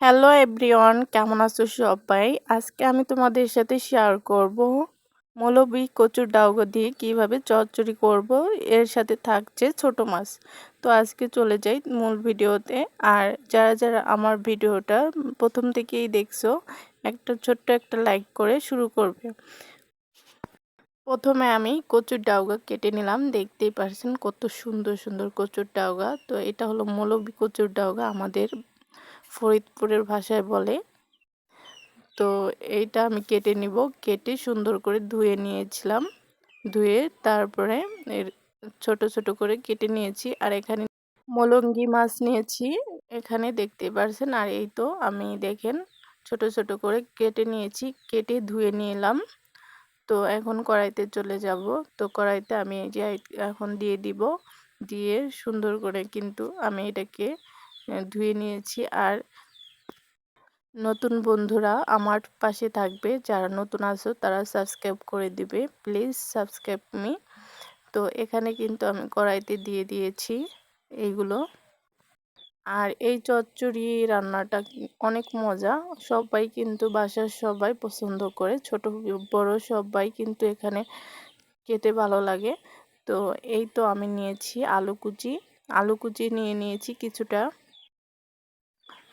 Hello everyone কেমন আছো সবাই? আজকে আমি তোমাদের সাথে শেয়ার করব মৌলবী কচুর ডাউগা দিয়ে কীভাবে চচ্চড়ি করব। এর সাথে থাকছে ছোট মাছ। তো আজকে চলে যাই মূল ভিডিওতে। আর যারা যারা আমার ভিডিওটা প্রথম থেকেই দেখছ, একটা ছোট্ট একটা লাইক করে শুরু করবে। প্রথমে আমি কচুর ডাউগা কেটে নিলাম। দেখতেই পারছেন কত সুন্দর সুন্দর কচুর ডাউগা। তো এটা হলো মৌলবী কচুর ডাউগা, আমাদের ফরিদপুরের ভাষায় বলে। তো এইটা আমি কেটে নিব। কেটে সুন্দর করে ধুয়ে নিয়েছিলাম। ধুয়ে তারপরে এর ছোট ছোট করে কেটে নিয়েছি। আর এখানে মলঙ্গি মাছ নিয়েছি। এখানে দেখতে পারছেন? আর এই তো আমি দেখেন ছোট ছোট করে কেটে নিয়েছি। কেটে ধুয়ে নিলাম। তো এখন কড়াইতে চলে যাব। তো কড়াইতে আমি এই যে এখন দিয়ে দিব। দিয়ে সুন্দর করে কিন্তু আমি এটাকে ধুয়ে নিয়েছি। আর নতুন বন্ধুরা আমার পাশে থাকবে। যারা নতুন আছো, তারা সাবস্ক্রাইব করে দিবে। প্লিজ সাবস্ক্রাইব মি তো এখানে কিন্তু আমি কড়াইতে দিয়ে দিয়েছি এইগুলো। আর এই চচ্চড়ি রান্নাটা অনেক মজা। সবাই কিন্তু বাসার সবাই পছন্দ করে। ছোট, বড় সবাই কিন্তু এখানে খেতে ভালো লাগে। তো এই তো আমি নিয়েছি আলু কুচি। আলু কুচি নিয়ে নিয়েছি কিছুটা।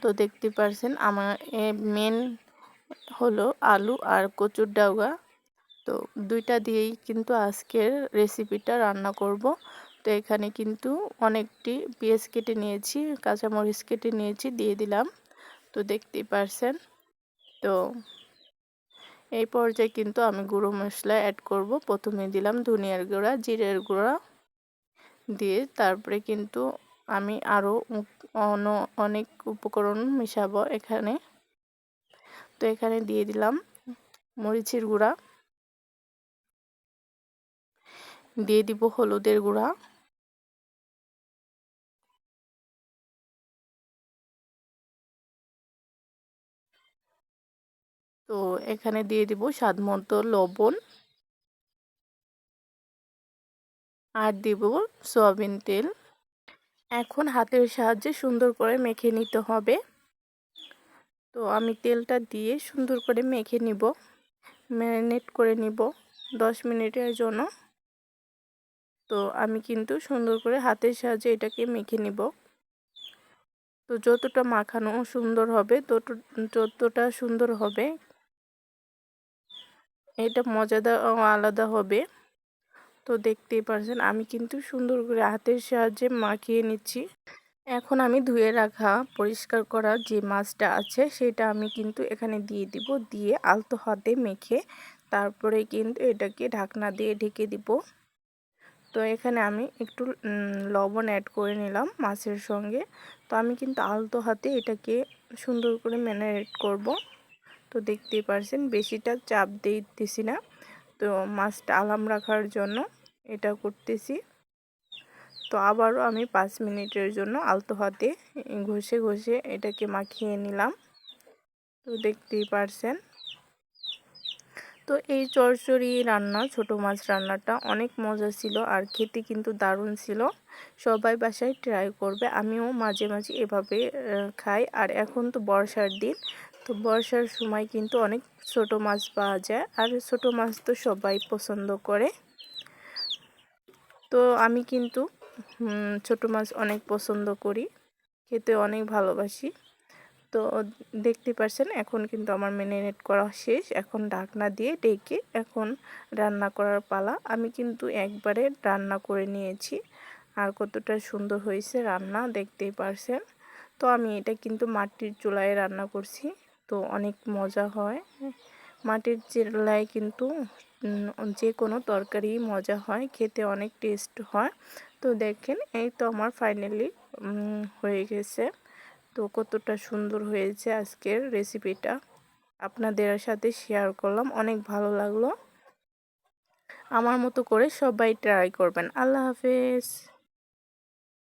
তো দেখতে পারছেন, আমার মেন হলো আলু আর কচুর ডাউগা। তো দুইটা দিয়েই কিন্তু আজকের রেসিপিটা রান্না করব। তো এখানে কিন্তু অনেকটি পেঁয়াজ কেটে নিয়েছি, কাঁচামরিচ কেটে নিয়েছি, দিয়ে দিলাম। তো দেখতেই পারছেন, তো এই পর্যায়ে কিন্তু আমি গুঁড়ো মশলা অ্যাড করব। প্রথমে দিলাম ধনিয়ার গুঁড়া, জিরের গুঁড়া দিয়ে তারপরে কিন্তু আমি আরও অনেক উপকরণ মিশাবো এখানে। তো এখানে দিয়ে দিলাম মরিচের গুঁড়া। দিয়ে দিব হলুদের গুঁড়া। তো এখানে দিয়ে দিব স্বাদ মতো লবণ। আর দিব সয়াবিন তেল। এখন হাতের সাহায্যে সুন্দর করে মেখে নিতে হবে। তো আমি তেলটা দিয়ে সুন্দর করে মেখে নিব। ম্যারিনেট করে নিব দশ মিনিটের জন্য। তো আমি কিন্তু সুন্দর করে হাতের সাহায্যে এটাকে মেখে নিব। তো যতটা মাখানো সুন্দর হবে, তত, যতটা সুন্দর হবে, এটা মজাদার আলাদা হবে। তো দেখতেই পারছেন, আমি কিন্তু সুন্দর করে হাতের সাহায্যে মাখিয়ে নিচ্ছি। এখন আমি ধুয়ে রাখা, পরিষ্কার করা যে মাছটা আছে, সেটা আমি কিন্তু এখানে দিয়ে দিব, দিয়ে আলতো হাতে মেখে তারপরে কিন্তু এটাকে ঢাকনা দিয়ে ঢেকে দিব। তো এখানে আমি একটু লবণ অ্যাড করে নিলাম মাছের সঙ্গে। তো আমি কিন্তু আলতো হাতে এটাকে সুন্দর করে ম্যানারেট করব। তো দেখতেই পারছেন, বেশিটা চাপ দিয়ে দিতেছি না। তো মাছটা আলাম রাখার জন্য এটা করতেছি। তো আবারও আমি পাঁচ মিনিটের জন্য আলতো হাতে ঘষে ঘষে এটাকে মাখিয়ে নিলাম। তো দেখতেই পারছেন। তো এই চরচড়ি রান্না, ছোট মাছ রান্নাটা অনেক মজা ছিল আর খেতে কিন্তু দারুণ ছিল। সবাই বাসায় ট্রাই করবে। আমিও মাঝে মাঝে এভাবে খাই। আর এখন তো বর্ষার দিন। তো বর্ষার সময় কিন্তু অনেক ছোট মাছ পাওয়া যায়। আর ছোট মাছ তো সবাই পছন্দ করে। তো আমি কিন্তু ছোট মাছ অনেক পছন্দ করি। খেতে অনেক ভালোবাসি। তো দেখতে পাচ্ছেন এখন কিন্তু আমার মেরিনেট করা শেষ। এখন ঢাকনা দিয়ে ডেকে এখন রান্না করার পালা। আমি কিন্তু একবারে রান্না করে নিয়েছি। আর কতটা সুন্দর হয়েছে রান্না, দেখতেই পারছেন। তো আমি এটা কিন্তু মাটির চুলায় রান্না করছি। তো অনেক মজা হয়। মাটির চুলায় কিন্তু যে কোনো তরকারি মজা হয়, খেতে অনেক টেস্ট হয়। তো দেখেন, এই তো আমার ফাইনালি হয়ে গেছে। তো কতটা সুন্দর হয়েছে আজকের রেসিপিটা আপনাদের সাথে শেয়ার করলাম, অনেক ভালো লাগল। আমার মতো করে সবাই ট্রাই করবেন। আল্লাহ হাফেজ।